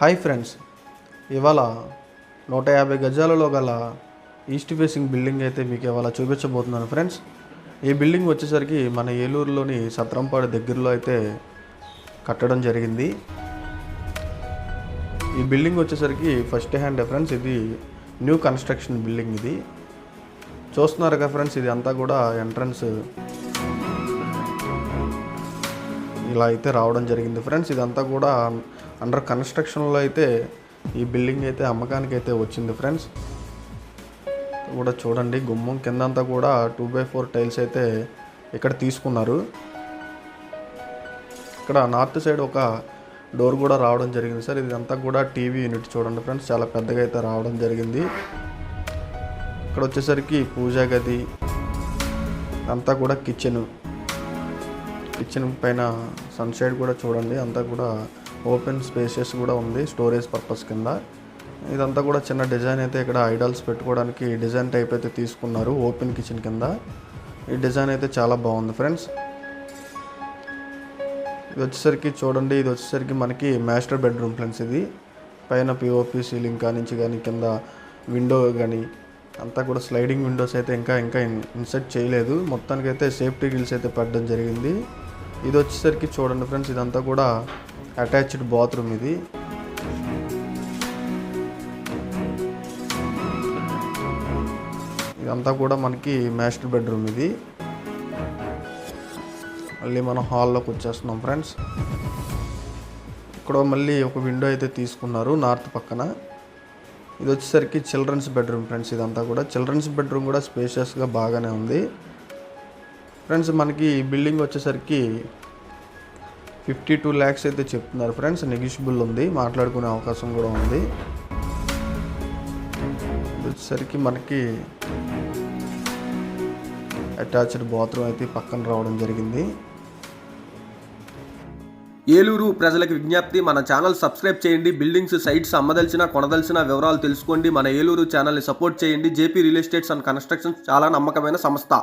Hi friends. ఇవాళ నూట యాభై గజాలలో గల ఈస్ట్ ఫేసింగ్ బిల్డింగ్ అయితే మీకు ఇవాళ చూపించబోతున్నాను ఫ్రెండ్స్. ఈ బిల్డింగ్ వచ్చేసరికి మన ఏలూరులోని సత్రంపాడు దగ్గరలో అయితే కట్టడం జరిగింది. ఈ బిల్డింగ్ వచ్చేసరికి ఫస్ట్ హ్యాండ్ ఫ్రెండ్స్ ఇది న్యూ కన్స్ట్రక్షన్ బిల్డింగ్ ఇది. చూస్తున్నారు కదా ఫ్రెండ్స్ ఇది అంతా కూడా ఎంట్రన్స్ ఇలా అయితే రావడం జరిగింది. ఫ్రెండ్స్ ఇదంతా కూడా అండర్ కన్స్ట్రక్షన్లో అయితే ఈ బిల్డింగ్ అయితే అమ్మకానికి అయితే వచ్చింది ఫ్రెండ్స్. కూడా చూడండి గుమ్మం కిందంతా కూడా టూ బై ఫోర్ టైల్స్ అయితే ఇక్కడ తీసుకున్నారు. ఇక్కడ నార్త్ సైడ్ ఒక డోర్ కూడా రావడం జరిగింది సార్. ఇదంతా కూడా టీవీ యూనిట్ చూడండి ఫ్రెండ్స్ చాలా పెద్దగా అయితే రావడం జరిగింది. ఇక్కడ వచ్చేసరికి పూజా గది అంతా కూడా కిచెన్ కిచెన్ పైన సన్సైడ్ కూడా చూడండి. అంతా కూడా ఓపెన్ స్పేసెస్ కూడా ఉంది స్టోరేజ్ పర్పస్ కింద. ఇదంతా కూడా చిన్న డిజైన్ అయితే ఇక్కడ ఐడల్స్ పెట్టుకోవడానికి డిజైన్ టైప్ అయితే తీసుకున్నారు ఓపెన్ కిచెన్ కింద. ఈ డిజైన్ అయితే చాలా బాగుంది ఫ్రెండ్స్ ఇది వచ్చేసరికి చూడండి ఇది వచ్చేసరికి మనకి మాస్టర్ బెడ్రూమ్ ఫ్రెండ్స్ ఇది. పైన పిఓపి సీలింగ్ కానించి కానీ కింద విండో కానీ అంతా కూడా స్లైడింగ్ విండోస్ అయితే ఇంకా ఇంకా ఇన్సెట్ చేయలేదు. మొత్తానికి అయితే సేఫ్టీ గిల్స్ అయితే పెట్టడం జరిగింది. ఇది వచ్చేసరికి చూడండి ఫ్రెండ్స్ ఇదంతా కూడా అటాచ్డ్ బాత్రూమ్ ఇది. ఇదంతా కూడా మనకి మాస్టర్ బెడ్రూమ్ ఇది. మళ్ళీ మనం హాల్లోకి వచ్చేస్తున్నాం ఫ్రెండ్స్. ఇక్కడ మళ్ళీ ఒక విండో అయితే తీసుకున్నారు నార్త్ పక్కన. ఇది వచ్చేసరికి చిల్డ్రన్స్ బెడ్రూమ్ ఫ్రెండ్స్ ఇదంతా కూడా. చిల్డ్రన్స్ బెడ్రూమ్ కూడా స్పేషియస్గా బాగానే ఉంది. ఫ్రెండ్స్ మనకి బిల్డింగ్ వచ్చేసరికి ఫిఫ్టీ టూ ల్యాక్స్ అయితే చెప్తున్నారు ఫ్రెండ్స్. నెగిషియబుల్ ఉంది. మాట్లాడుకునే అవకాశం కూడా ఉంది. వచ్చేసరికి మనకి అటాచ్డ్ బాత్రూమ్ అయితే పక్కన రావడం జరిగింది. ఏలూరు ప్రజలకు విజ్ఞప్తి మన ఛానల్ సబ్స్క్రైబ్ చేయండి. బిల్డింగ్స్ సైట్స్ అమ్మదలిచిన కొనదలిచిన వివరాలు తెలుసుకోండి. మన ఏలూరు ఛానల్ని సపోర్ట్ చేయండి. JP real estates and constructions చాలా నమ్మకమైన సంస్థ.